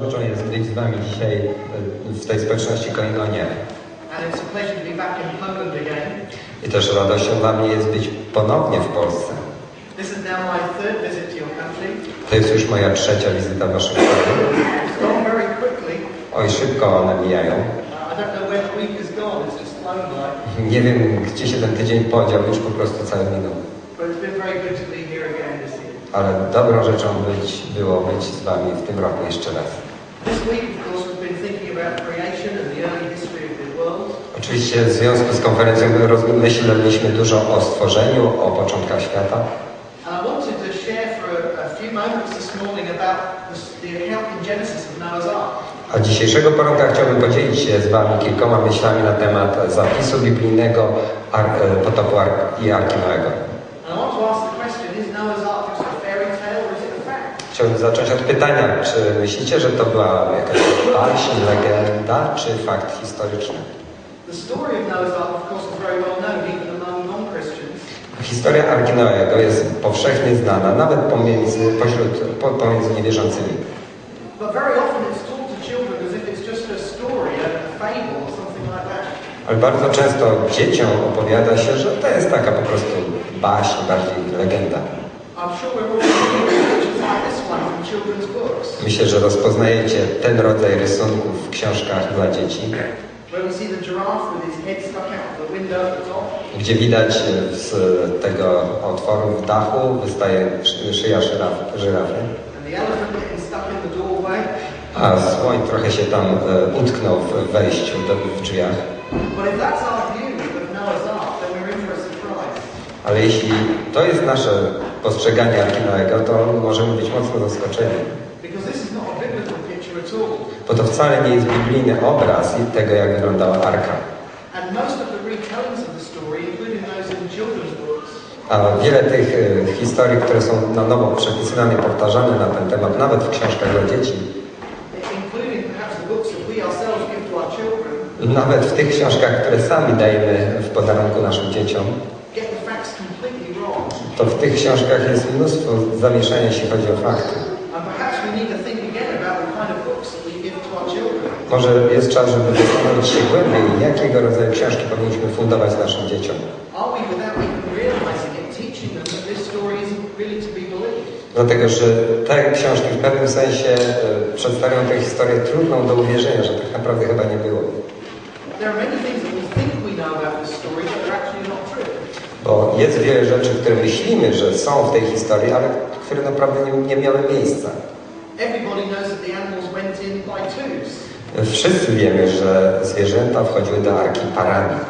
Rzeczą jest być z Wami dzisiaj e, w tej społeczności again. I też radością dla mnie jest być ponownie w Polsce. To jest już moja trzecia wizyta w Waszym kraju. Oj, szybko one mijają. Nie wiem, gdzie się ten tydzień podział, już po prostu cały minął. Ale dobrą rzeczą być, było być z Wami w tym roku jeszcze raz. Oczywiście w związku z konferencją myśleliśmy dużo o stworzeniu, o początkach świata. A, dzisiejszego poranka chciałbym podzielić się z Wami kilkoma myślami na temat zapisu biblijnego e, potopu i Arki Noego. And I want to ask the question, is Noah's Ark just a fairy tale or is it a fact? Chciałbym zacząć od pytania, czy myślicie, że to była jakaś baśń, legenda, czy fakt historyczny? Historia Arki Noego jest powszechnie znana, nawet pomiędzy, pośród, po, pomiędzy niewierzącymi. Ale bardzo często dzieciom opowiada się, że to jest taka po prostu baśń, bardziej legenda. I'm sure we're all Myślę, że rozpoznajecie ten rodzaj rysunków w książkach dla dzieci, gdzie widać e, z tego otworu w dachu wystaje szy- szyja żyraf- żyrafy, a słoń trochę się tam e, utknął w wejściu w drzwiach. But if that's our view of Noah's Ark, then we're in for a surprise. Ale jeśli to jest nasze postrzeganie Arki Noego, to możemy być mocno zaskoczeni. Bo to wcale nie jest biblijny obraz tego, jak wyglądała Arka. A wiele tych e, historii, które są na nowo przepisywane i powtarzane na ten temat, nawet w książkach dla dzieci, nawet w tych książkach, które sami dajemy w podarunku naszym dzieciom, to w tych książkach jest mnóstwo zamieszania, jeśli chodzi o fakty. Może jest czas, żeby zastanowić się głębiej, jakiego rodzaju książki powinniśmy fundować naszym dzieciom. Dlatego, że te książki w pewnym sensie e, przedstawiają tę historię trudną do uwierzenia, że tak naprawdę chyba nie było. There are many things that Bo jest wiele rzeczy, które myślimy, że są w tej historii, ale które naprawdę nie, nie miały miejsca. Wszyscy wiemy, że zwierzęta wchodziły do arki parami,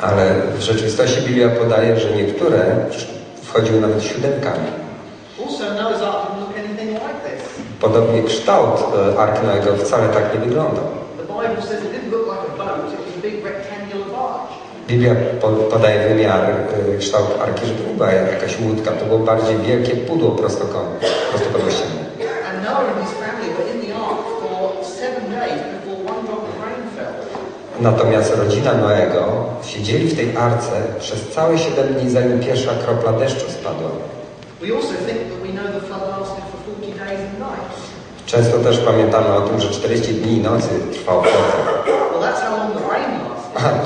ale w rzeczywistości Biblia podaje, że niektóre wchodziły nawet siódemkami. Podobnie kształt e, Arki Noego wcale tak nie wyglądał. The Bible says it didn't look like a boat, it was a big rectangular barge. Biblia po, podaje wymiar, e, kształt Arki, że to nie była jakaś łódka, to było bardziej wielkie pudło prostokątne, fell. Natomiast rodzina Noego siedzieli w tej arce przez całe siedem dni, zanim pierwsza kropla deszczu spadła. We also think that we know the flood lasted for 40 days and nights. Często też pamiętamy o tym, że 40 dni i nocy trwał potop.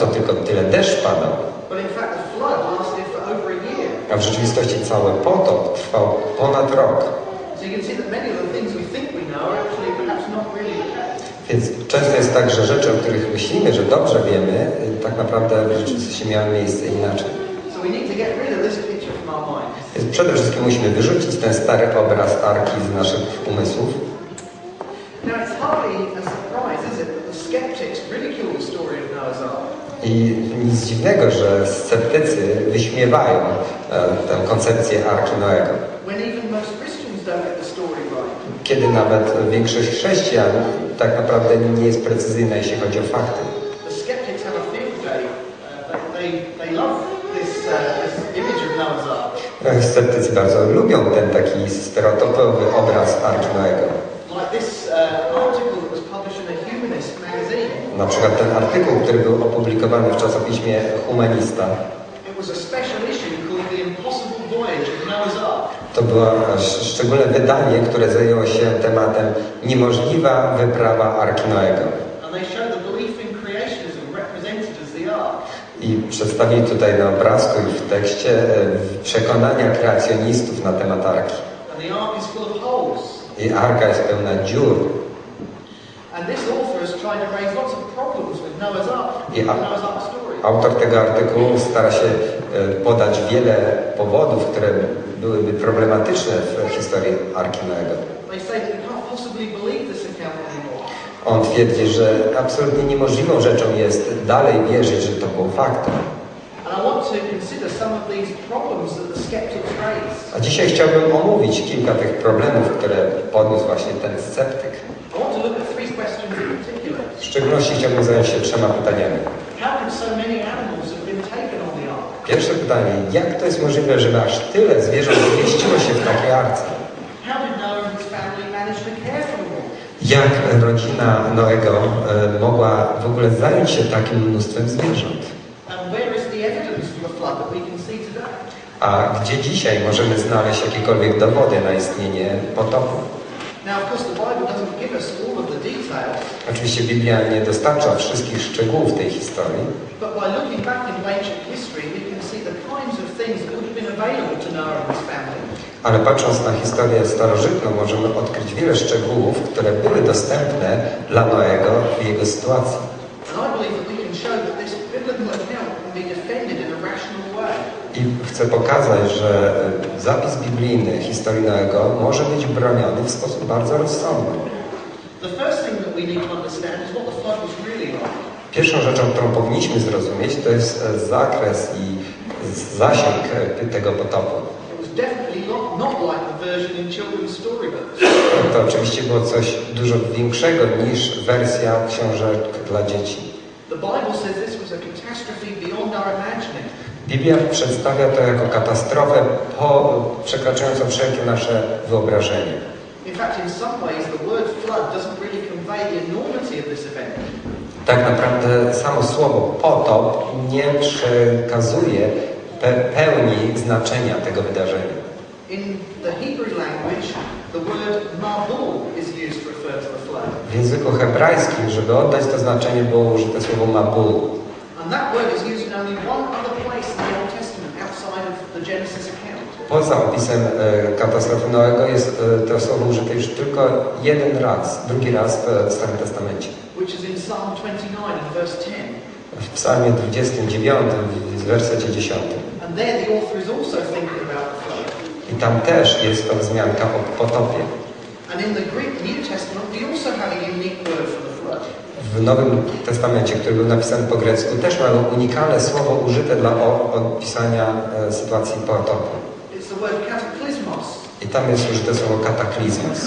To tylko tyle deszcz padał. A w rzeczywistości cały potop trwał ponad rok. Więc często jest tak, że rzeczy, o których myślimy, że dobrze wiemy, tak naprawdę w rzeczywistości miały miejsce inaczej. Więc przede wszystkim musimy wyrzucić ten stary obraz Arki z naszych umysłów. Now, it's hardly a surprise, is it, that the skeptics ridicule the story of Noah's Ark. I nic dziwnego, że sceptycy wyśmiewają e, tę koncepcję Arki Noego. Kiedy nawet większość chrześcijan tak naprawdę nie jest precyzyjna, jeśli chodzi o fakty. Uh, uh. E, Sceptycy bardzo lubią ten taki stereotypowy obraz Arki Noego. Like this uh, article that was published in a humanist magazine. Na przykład ten artykuł, który był opublikowany w czasopiśmie Humanista, to było sz- szczególne wydanie, które zajęło się tematem niemożliwa wyprawa Arki Noego. I przedstawili tutaj na obrazku i w tekście e, przekonania kreacjonistów na temat Arki. I Arka jest pełna dziur. And this Autor tego artykułu stara się e, podać wiele powodów, które byłyby problematyczne w historii Arki Noego. On twierdzi, że absolutnie niemożliwą rzeczą jest dalej wierzyć, że to było faktem. A dzisiaj chciałbym omówić kilka tych problemów, które podniósł właśnie ten sceptyk. I want to look at three questions in particular. W szczególności chciałbym zająć się trzema pytaniami. Pierwsze pytanie, jak to jest możliwe, żeby aż tyle zwierząt zmieściło się w takiej arce? Jak rodzina Noego e, mogła w ogóle zająć się takim mnóstwem zwierząt? A gdzie dzisiaj możemy znaleźć jakiekolwiek dowody na istnienie potopu? Oczywiście Biblia nie dostarcza wszystkich szczegółów tej historii, ale patrząc na historię starożytną możemy odkryć wiele szczegółów, które były dostępne dla Noego w jego sytuacji. And I believe that we can show that this biblical account can be defended in a rational way. I chcę pokazać, że e, zapis biblijny historii Noego może być broniony w sposób bardzo rozsądny. Pierwszą rzeczą, którą powinniśmy zrozumieć, to jest e, zakres i zasięg e, tego potopu. To oczywiście było coś dużo większego niż wersja książek dla dzieci. The Bible says this was a catastrophe beyond our imagining. Biblia przedstawia to jako katastrofę po, przekraczającą wszelkie nasze wyobrażenie. Tak naprawdę samo słowo potop nie przekazuje pe pełni znaczenia tego wydarzenia. W języku hebrajskim, żeby oddać to znaczenie, było użyte słowo mabul. And that word is used in only one other place in the Old Testament outside of the Genesis account. Poza opisem e, katastrofy Noego jest e, to słowo użyte już tylko jeden raz, drugi raz w Starym Testamencie. which is in Psalm 29 and verse 10. W psalmie 29, w wersecie 10. And there the author is also thinking about the flood. I tam też jest to wzmianka o potopie. W Nowym Testamencie, który był napisany po grecku, też mamy unikalne słowo użyte dla opisania e, sytuacji potopu. It's the word cataclysmos. I tam jest użyte słowo kataklizmos.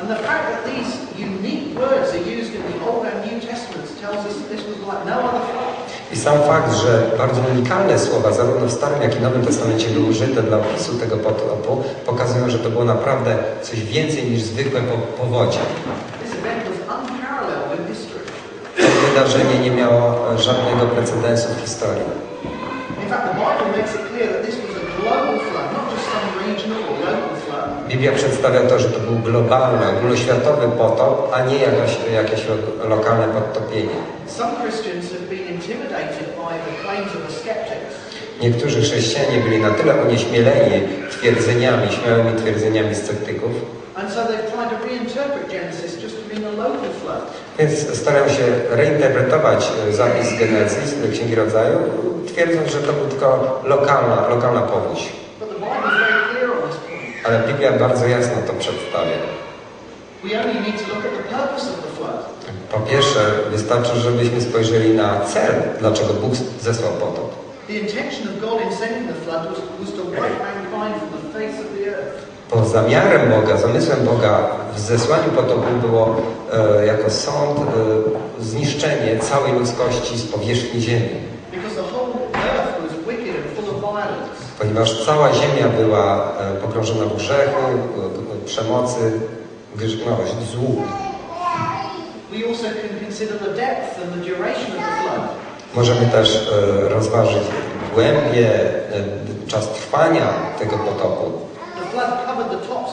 And the fact that these unique words are used in the Old and New Testaments tells us that this was like no other. I sam fakt, że bardzo unikalne słowa zarówno w Starym, jak i Nowym Testamencie były użyte dla opisu tego potopu, pokazują, że to było naprawdę coś więcej niż zwykłe po- powodzie. To wydarzenie nie miało e, żadnego precedensu w historii. In fact, the Bible makes it clear that this was a global flood, not just some regional or local flood. Biblia przedstawia to, że to był globalny, ogólnoświatowy potop, a nie jakaś, jakieś lo- lokalne podtopienie. Niektórzy chrześcijanie byli na tyle onieśmieleni twierdzeniami, śmiałymi twierdzeniami sceptyków, Genesis więc starają się reinterpretować e, zapis Genezis, e, Księgi Rodzaju, twierdząc, że to był tylko lokalna, lokalna powódź. But the Bible is very clear on this point. Ale Biblia bardzo jasno to przedstawia. Po pierwsze, wystarczy, żebyśmy spojrzeli na cel, dlaczego Bóg zesłał potop. Bo zamiarem Boga, zamysłem Boga w zesłaniu potopu było e, jako sąd e, zniszczenie całej ludzkości z powierzchni ziemi. Because the whole earth was wicked and full of violence. Ponieważ cała ziemia była e, pogrążona w grzechu, e, przemocy, grz- no, złu. Możemy też e, rozważyć głębie, e, czas trwania tego potopu.